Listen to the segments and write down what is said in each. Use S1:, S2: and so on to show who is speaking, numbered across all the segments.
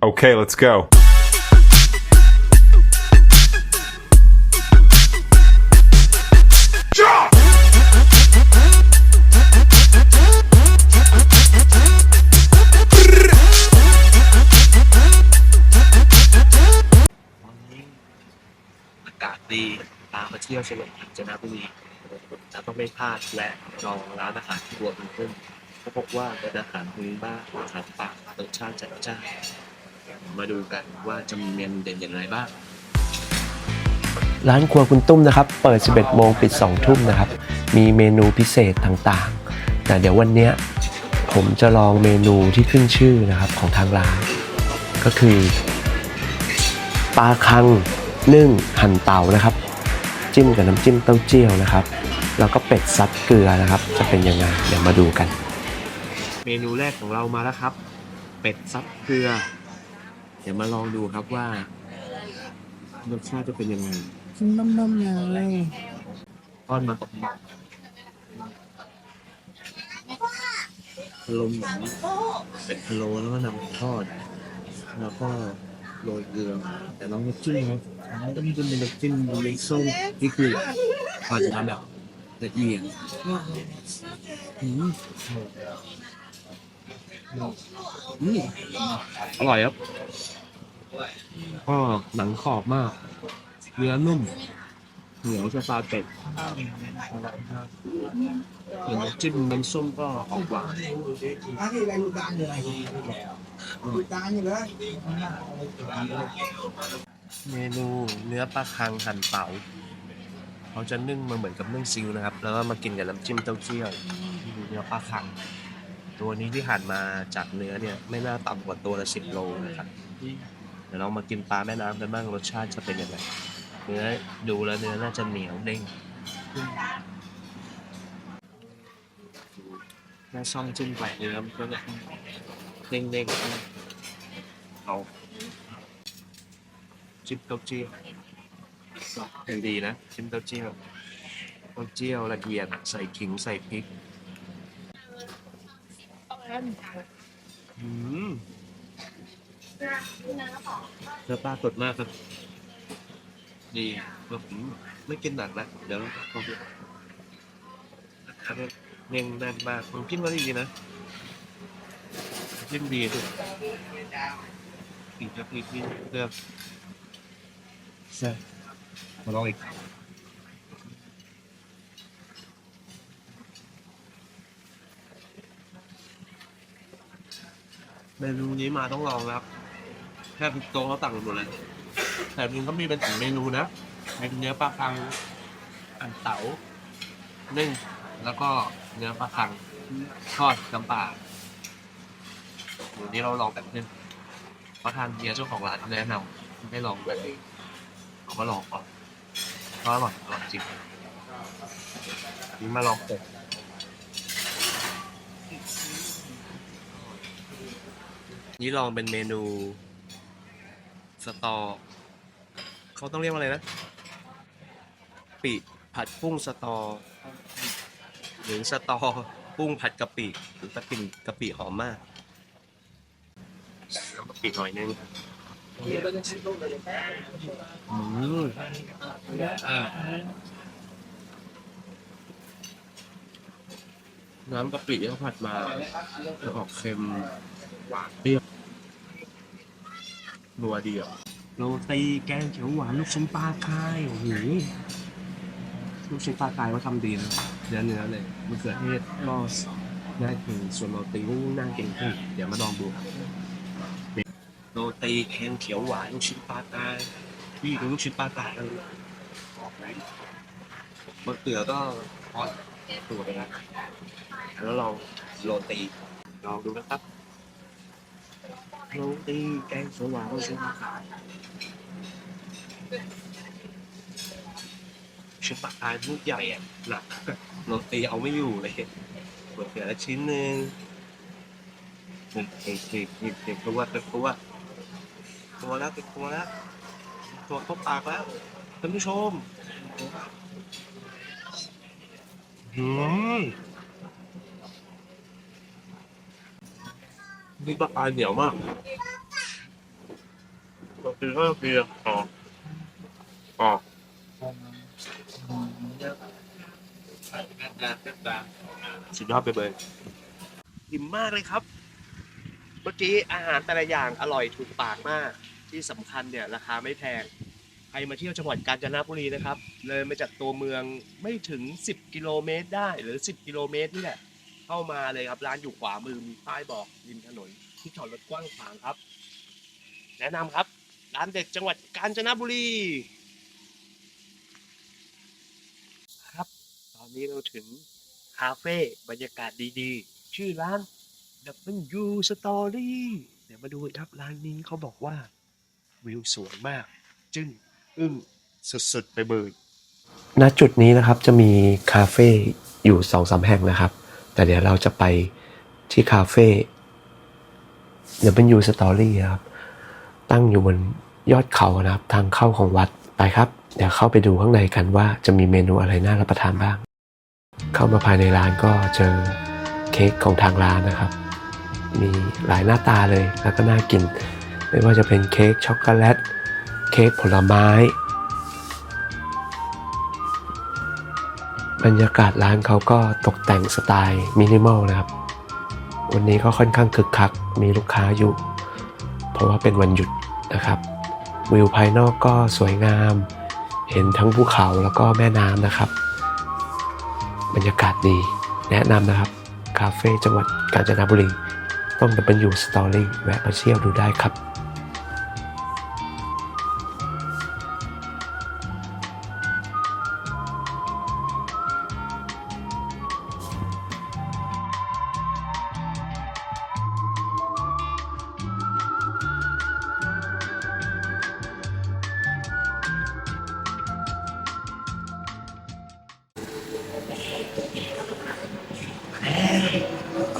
S1: Okay, let's go.
S2: วันนี้อากาศดีตามมาเที่ยวเชียงใหม่กาญจนบุรีแล้วก็ไม่พลาดแวะลองร้านอาหารครัวคุณขึ้นเขาบว่าเป็นอาหารพื้นบ้านอาหารป่ารสชาติจัดจ้าน มาดูกันว่าจะมีเมนูเด่นอย่างไรบ้าง
S3: ร้านครัวคุณตุ้มนะครับ เปิด 11 โมงปิด 2 ทุ่มนะครับ มีเมนูพิเศษต่างๆ แต่เดี๋ยววันเนี้ยผมจะลองเมนูที่ขึ้นชื่อนะครับของทางร้าน ก็คือปลาคังนึ่งหั่นเต่านะครับ จิ้มกับน้ำจิ้มเต้าเจี้ยวนะครับ แล้วก็เป็ดซัดเกลือนะครับ จะเป็นยังไงเดี๋ยวมาดูกัน
S2: เมนูแรกของเรามาแล้วครับ เป็ดซับเกลือ เดี๋ยวมาลองดูครับว่ารสชาติจะเป็นยังไง
S4: นุ่มๆเลย
S2: ทอดมาพะโล้หมูเป็ดพะโล้แล้วก็นำมาทอด แล้วก็โรยเกลือ แต่น้องน้ำจิ้มครับน้ำจิ้มเป็นน้ำจิ้มเลส้มนี่คืออาจจะทำแบบละเอียดอืม อืมอร่อยครับก็หนังขอบมาก เนื้อนุ่ม เหนียวสปาเป็ดส่วนน้ำจิ้มน้ำส้มก็ออกหวาน
S4: ร้านที่อะไรอยู่กลางเลยอยู่กลางอยู่เลย
S2: เมนูเนื้อปลาคังหั่นเต๋าเขาจะนึ่งมาเหมือนกับนึ่งซิวนะครับ แล้วก็มากินกับน้ำจิ้มเต้าเจี้ยวเนื้อปลาคัง ตัวนี้ที่หั่นมาจากเนื้อเนี่ยไม่น่าต่ำกว่าตัวละสิบโลนะครับเดี๋ยวเรามากินปลาแม่น้ำกันบ้างรสชาติจะเป็นยังไงเนื้อดูแล้วเนื้อน่าจะเหนียวเด้งแม่ซ่อมจิ้มไปเนื้อมันก็เนี่ยเด้งๆเอาจิ้มเต้าเจี้ยวยังดีนะจิ้มเต้าเจี้ยวเต้าเจี้ยวละเอียดใส่ขิงใส่พริก อืมเนื้อปลาสดมากครับ ดีแบบไม่กินหนักแล้วเดี๋ยวผมจะอันนี้เน่งแน่นมากผมจิ้มก็ดีนะจิ้มดีด้วยอีกครับอีกนิดเลือกใช่มาลองอีก เมนูนี้มาต้องลองครับแค่ทุกโต๊ะเขาสั่งหมดเลยแต่จริงก็มีเป็นถึงเมนูนะเป็นเนื้อปลาคังอันเต๋านึ่งแล้วก็เนื้อปลาคังทอดน้ำปลาวันนี้เราลองแบบนึงเพราะทางเฮียเจ้าของร้านแนะนำให้ลองแบบนี้ผมก็ลองก่อนก็อร่อยอร่อยจริงนี่มาลองเป็ นี่ลองเป็นเมนูสตอ เขาต้องเรียกว่าอะไรนะ ปีผัดกุ้งสตอ หรือสตอกุ้งผัดกะปิหรือตะกินกะปิหอมมากน้ำกะปิหน่อยนึงอืม น้ำกะปิที่เขาผัดมาจะออกเค็มหวานเปรี้ยวนัวดีอะโรตีแกงเขียวหวานลูกชิ้นปลากายโอ้โหลูกชิ้นปลากายเขาทำดีนะเนื้อเนื้อเลยมะเขือเทศก็น่ากินส่วนโรตีก็น่ากินขึ้นเดี๋ยวมาลองดูครับโรตีแกงเขียวหวานลูกชิ้นปลากายพี่ดูลูกชิ้นปลากายกันมะเขือก็ทอดตั วไปนะแล้วลองโรตีลองดูนะครับโรตีแกงเขียวหวานชิ้นปลากายชิ้นปลากายลูกใหญ่อะหนักโรตีเอาไม่อยู่เลยมะเขือละชิ้นหนึ่งเฮ้ยเฮ้ยเฮ้ยเฮ้ยเฮ้ยตัวเป็นตัวตัวแล้วเป็นตัวแล้วตัวเข้าปากแล้วท่านผู้ชม อืมนี่ปลาปลายเหนียวมากคือก็คืออ๋ออ๋อสุดยอดไปเลยอิ่มมากเลยครับ เมื่อกี้อาหารแต่ละอย่างอร่อยถูกปากมาก ที่สำคัญเนี่ย ราคาไม่แพง รมาเที่ยวจังหวัดกาญจนบุรีนะครับ เลยมาจากตัวเมืองไม่ถึง 10 กิโลเมตรได้หรือ 10 กิโลเมตรนี่แหละเข้ามาเลยครับร้านอยู่ขวามือมีป้ายบอกริมถนนที่จอดรถกว้างขวางครับ แนะนำครับร้านเด็ดจังหวัดกาญจนบุรีครับ ตอนนี้เราถึงคาเฟ่บรรยากาศดีๆ ชื่อร้าน W Story เดี๋ยวมาดูครับร้านนี้เขาบอกว่าวิวสวยมาก จึง อึ้งสุดๆ ไปเบิด
S3: ณจุดนี้นะครับจะมีคาเฟ่อยู่สองสามแห่งนะครับ แต่เดี๋ยวเราจะไปที่คาเฟ่เดี๋ยวเป็นยูสตอรี่ครับ ตั้งอยู่บนยอดเขานะครับ ทางเข้าของวัดไปครับ เดี๋ยวเข้าไปดูข้างในกันว่าจะมีเมนูอะไรน่ารับประทานบ้าง เข้ามาภายในร้านก็เจอเค้กของทางร้านนะครับ มีหลายหน้าตาเลยแล้วก็น่ากิน ไม่ว่าจะเป็นเค้กช็อกโกแลต ค้กผลไม้ บรรยากาศร้านเขาก็ตกแต่งสไตล์มินิมอลนะครับ วันนี้ก็ค่อนข้างคึกคัก มีลูกค้าอยู่ เพราะว่าเป็นวันหยุดนะครับ วิวภายนอกก็สวยงาม เห็นทั้งภูเขาแล้วก็แม่น้ำนะครับ บรรยากาศดี แนะนำนะครับ คาเฟ่จังหวัดกาญจนบุรี ต้องดับเบิลยูสตอรี่แวะมาเที่ยวดูได้ครับ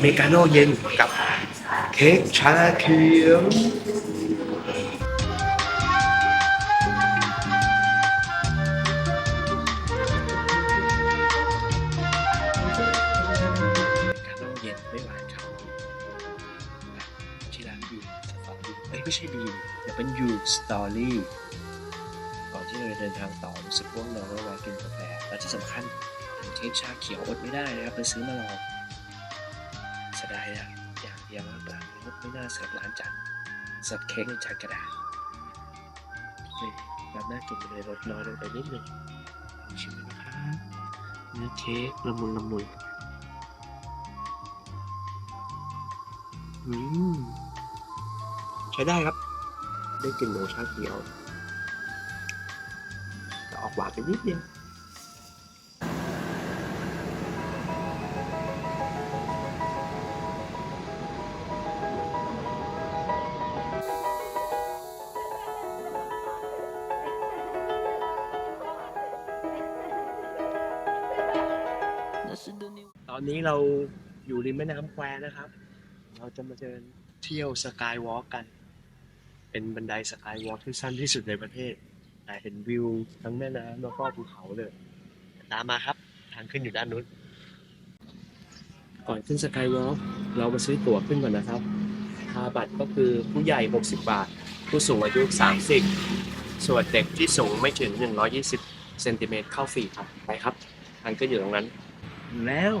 S2: เมริกาโน่เย็นกับเค้กชาเขียวอเมริกาโนย็นไม่หวานครับที่ร้านยูสตอรี่เอ้ยไม่ใช่ดีแต่เป็นยูสตอรี่ก่อนที่เราจะเดินทางต่อรู้สึกว่างนอนแล้วแวกินกาแฟและที่สำคัญเค้กชาเขียวอดไม่ได้นะครับไปซื้อมาลอง เสียดายอะอย่างเดียวว่าร้านนี้ไม่น่าเสิร์ฟร้านจัดเสิร์ฟเค้กในจานกระดาษนี่รับน้ากินเลยลดน้อยลงไปนิดนึงลองชิมนะครับเนื้อเค้กละมุนละมุนอืมใช้ได้ครับ ได้กลิ่นของชาเขียวแต่ออกหวานไปนิดเดียว นนี้เราอยู่ริมแม่น้ำแควนะครับ เราจะมาเดินเที่ยวสกายวอล์กกัน เป็นบันไดสกายวอล์กที่สั้นที่สุดในประเทศ แต่เห็นวิวทั้งแม่น้ำแล้วก็ภูเขาเลย ตามมาครับ ทางขึ้นอยู่ด้านนู้น ก่อนขึ้นสกายวอล์กเรามาซื้อตั๋วขึ้นก่อนนะครับค่าบัตรก็คือผู้ใหญ่ 60 บาท ผู้สูงอายุ 30 ส่วนเด็กที่สูงไม่ถึง 120 เซนติเมตรเข้าฟรีครับ ไปครับ ทางขึ้นอยู่ตรงนั้น แล้ว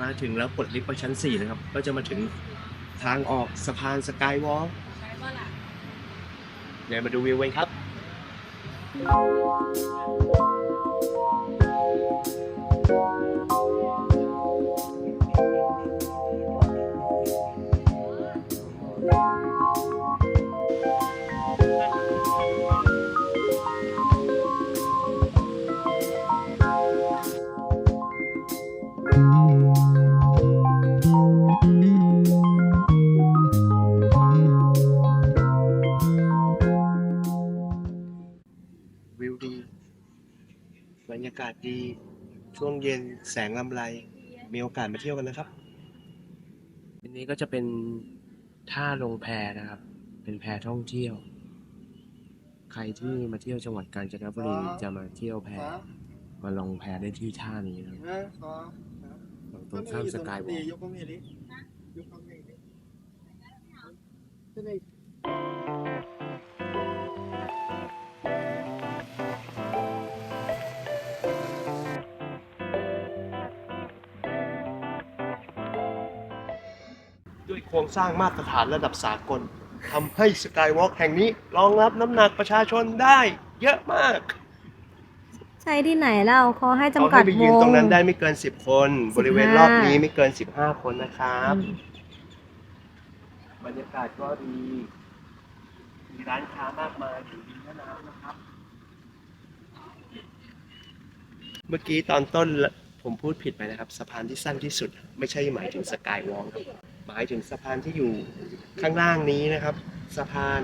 S2: มาถึงแล้วกดลิฟต์ไปชั้น 4 นะครับ ก็จะมาถึงทางออกสะพานสกายวอล์กเดี๋ยวมาดูวิวกันครับ วิวดี บรรยากาศดี ช่วงเย็นแสงลำไร มีโอกาสมาเที่ยวกันนะครับอันนี้ก็จะเป็นท่าลงแพนะครับ เป็นแพท่องเที่ยว ใครที่มาเที่ยวจังหวัดกาญจนบุรีจะมาเที่ยวแพมาลงแพได้ที่ท่านี้นะครับ
S4: นะขอ
S2: ตรงข้ามสกายวอล์ก รงสร้างมาตรฐานระดับสากลทำให้สกายวอล์กแห่งนี้รองรับน้ำหนักประชาชนได้เยอะมาก
S1: ใช่ที่ไหนเล่าเขาให้
S2: เขา
S1: จำกั
S2: ให้
S1: ด
S2: ไป
S1: ว
S2: ยืน
S1: ง
S2: ตรงนั้นได้ไม่เกิน 10 คน
S1: 15
S2: บริเวณรอบนี้ไม่เกิน 15 คนนะครับ
S1: อืม
S2: บรรยากาศก็ดี มีร้านค้ามากมายอยู่ริมแม่น้ำนะครับ เมื่อกี้ตอนต้น ผมพูดผิดไปนะครับ สะพานที่สั้นที่สุด ไม่ใช่หมายถึงสกายวอล์กครับหมายถึงสะพานที่อยู่ข้างล่างนี้นะครับ สะพาน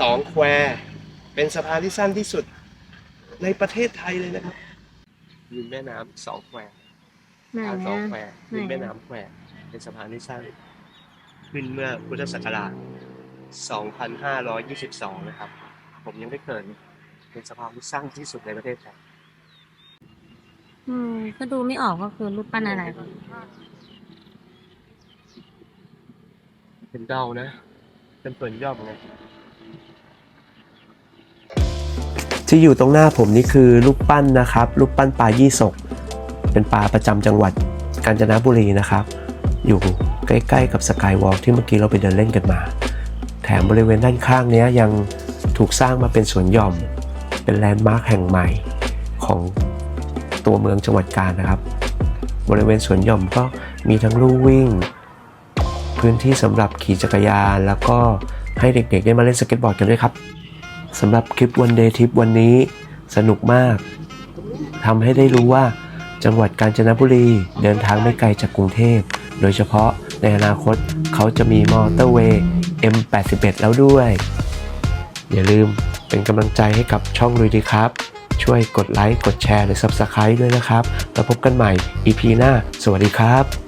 S2: สองแควเป็นสะพานที่สั้นที่สุดในประเทศไทยเลยนะครับริมแม่น้ำสองแคว
S1: ไหน
S2: สะพานสองแคว
S1: อะ
S2: ริม
S1: ไหน
S2: แม่น้ำแควเป็นสะพานที่สร้างขึ้นเมื่อพุทธศักราช 2522 นะครับ ผมยังไม่เกิดเลยเป็นสะพานที่สร้างที่สุดในประเทศไทย
S1: อืม ก็ดูไม่ออกก็คือรูปปั้นอะไร
S2: เป็นเดานะ เป็นเปิดยอดเหมือนกัน
S3: ที่อยู่ตรงหน้าผมนี่คือรูปปั้นนะครับรูปปั้นปลายี่สกเป็นปลาประจำจังหวัดกาญจนบุรีนะครับ อยู่ใกล้ๆกับสกายวอล์กที่เมื่อกี้เราไปเดินเล่นกันมา แถมบริเวณด้านข้างเนี้ยยังถูกสร้างมาเป็นสวนหย่อม เป็นแลนด์มาร์คแห่งใหม่ของ ตัวเมืองจังหวัดกาญนะครับ บริเวณสวนหย่อมก็มีทั้งลู่วิ่ง พื้นที่สำหรับขี่จักรยาน แล้วก็ให้เด็กๆได้มาเล่นสเก็ตบอร์ดกันด้วยครับสำหรับคลิปวันเดย์ทริปวันนี้สนุกมากทำให้ได้รู้ว่าจังหวัดกาญจนบุรีเดินทางไม่ไกลจากกรุงเทพ โดยเฉพาะในอนาคตเขาจะมีมอเตอร์เวย์ M81 แล้วด้วย อย่าลืมเป็นกำลังใจให้กับช่องลุยดีครับ ช่วยกดไลค์ กดแชร์ หรือ Subscribe ด้วยนะครับ แล้วพบกันใหม่ EP หน้า สวัสดีครับ